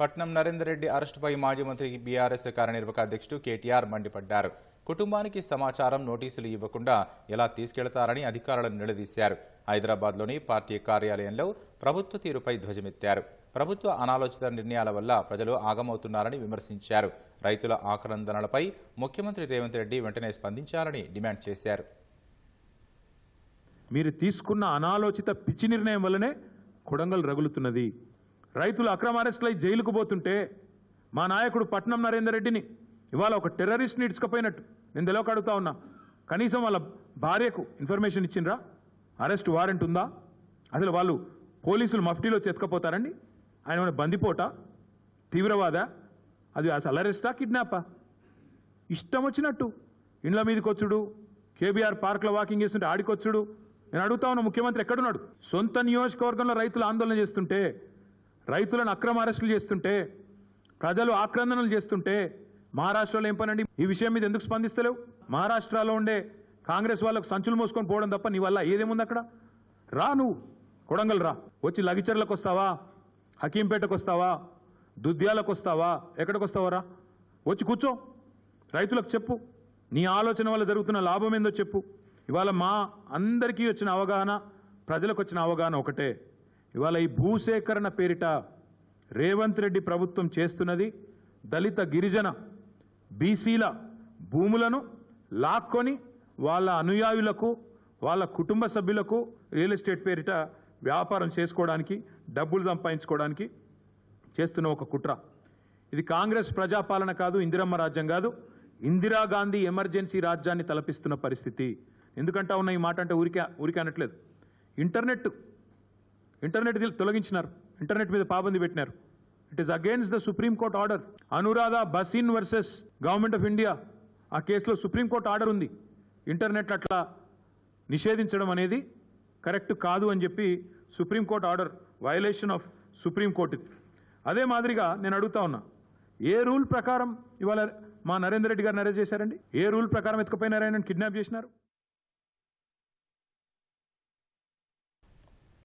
పట్నం నరేందర్ రెడ్డి అరెస్టుపై మాజీ మంత్రి బీఆర్ఎస్ కార్యనిర్వాహక అధ్యక్షుడు కేటీఆర్ మండిపడ్డారు. కుటుంబానికి సమాచారం నోటీసులు ఇవ్వకుండా ఎలా తీసుకెళ్తారని అధికారులను నిలదీశారు. హైదరాబాద్లోని పార్టీ కార్యాలయంలో ప్రభుత్వ తీరుపై ధ్వజమెత్తారు. ప్రభుత్వ అనాలోచిత నిర్ణయాల వల్ల ప్రజలు ఆగమవుతున్నారని విమర్శించారు. రైతుల ఆక్రందనలపై ముఖ్యమంత్రి రేవంత్ రెడ్డి వెంటనే స్పందించాలని డిమాండ్ చేశారు. మీరు తీసుకున్న అనాలోచిత పిచ్చి నిర్ణయం వల్లనే కొడంగల్ రగులుతున్నది. రైతులు అక్రమ అరెస్టులై జైలుకు పోతుంటే మా నాయకుడు పట్నం నరేందర్ రెడ్డిని ఇవాళ ఒక టెర్రరిస్ట్ని ఇడ్చుకపోయినట్టు నేను తెలవక అడుగుతా ఉన్నా. కనీసం వాళ్ళ భార్యకు ఇన్ఫర్మేషన్ ఇచ్చిండ్రా? అరెస్ట్ వారెంట్ ఉందా? అసలు వాళ్ళు పోలీసులు మఫ్టీలో చెతకపోతారండి ఆయన ఏమైనా బందిపోట? తీవ్రవాద? అది అసలు అరెస్టా కిడ్నాపా? ఇష్టం వచ్చినట్టు. ఇండ్ల మీదకి వచ్చుడు కేబీఆర్ పార్క్లో వాకింగ్ చేస్తుంటే ఆడికొచ్చుడు. నేను అడుగుతా ఉన్నా ముఖ్యమంత్రి ఎక్కడున్నాడు? సొంత నియోజకవర్గంలో రైతులు ఆందోళన చేస్తుంటే రైతులను అక్రమ అరెస్టులు చేస్తుంటే ప్రజలు ఆక్రందనలు చేస్తుంటే మహారాష్ట్రలో ఏం పనండి? ఈ విషయం మీద ఎందుకు స్పందిస్తలేవు? మహారాష్ట్రలో ఉండే కాంగ్రెస్ వాళ్ళకు సంచులు మోసుకొని పోవడం తప్ప నీ వల్ల ఏదేముంది అక్కడ? రా నువ్వు. కొడంగల్ రా. వచ్చి లగిచర్లకు వస్తావా? హకీంపేటకు వస్తావా? దుద్యాలకు వస్తావా? ఎక్కడికి వస్తావా రా. వచ్చి కూర్చో. రైతులకు చెప్పు. నీ ఆలోచన వల్ల జరుగుతున్న లాభం ఏందో చెప్పు. ఇవాళ మా అందరికీ వచ్చిన అవగాహన ప్రజలకు వచ్చిన అవగాహన ఒకటే. ఇవాళ ఈ భూసేకరణ పేరిట రేవంత్ రెడ్డి ప్రభుత్వం చేస్తున్నది దళిత గిరిజన బీసీల భూములను లాక్కొని వాళ్ళ అనుయాయులకు వాళ్ళ కుటుంబ సభ్యులకు రియల్ ఎస్టేట్ పేరిట వ్యాపారం చేసుకోవడానికి డబ్బులు సంపాదించుకోవడానికి చేస్తున్న ఒక కుట్ర. ఇది కాంగ్రెస్ ప్రజాపాలన కాదు ఇందిరమ్మ రాజ్యం కాదు. ఇందిరాగాంధీ ఎమర్జెన్సీ రాజ్యాన్ని తలపిస్తున్న పరిస్థితి. ఎందుకంటా ఉన్న ఈ మాట అంటే ఊరికే ఊరికే అనట్లేదు. Internet internet తొలగించినారు. ఇంటర్నెట్ మీద పాబంది పెట్టినారు. It is against the supreme court order Anuradha Bhasin versus government of India ఆ కేసులో సుప్రీం కోర్ట్ ఆర్డర్ ఉంది. ఇంటర్నెట్ అట్లా నిషేధించడం అనేది కరెక్ట్ కాదు అని చెప్పి supreme court order violation of supreme court ఇది. అదే మాదిరిగా నేను అడుగుతా ఉన్నా. ఏ రూల్ ప్రకారం ఇవాళ మా నరేందర్ రెడ్డి గారిని అరెస్ట్ చేశారండి? ఏ రూల్ ప్రకారం ఎత్తుకుపోయినారాయణ కిడ్నాప్ చేసినారు?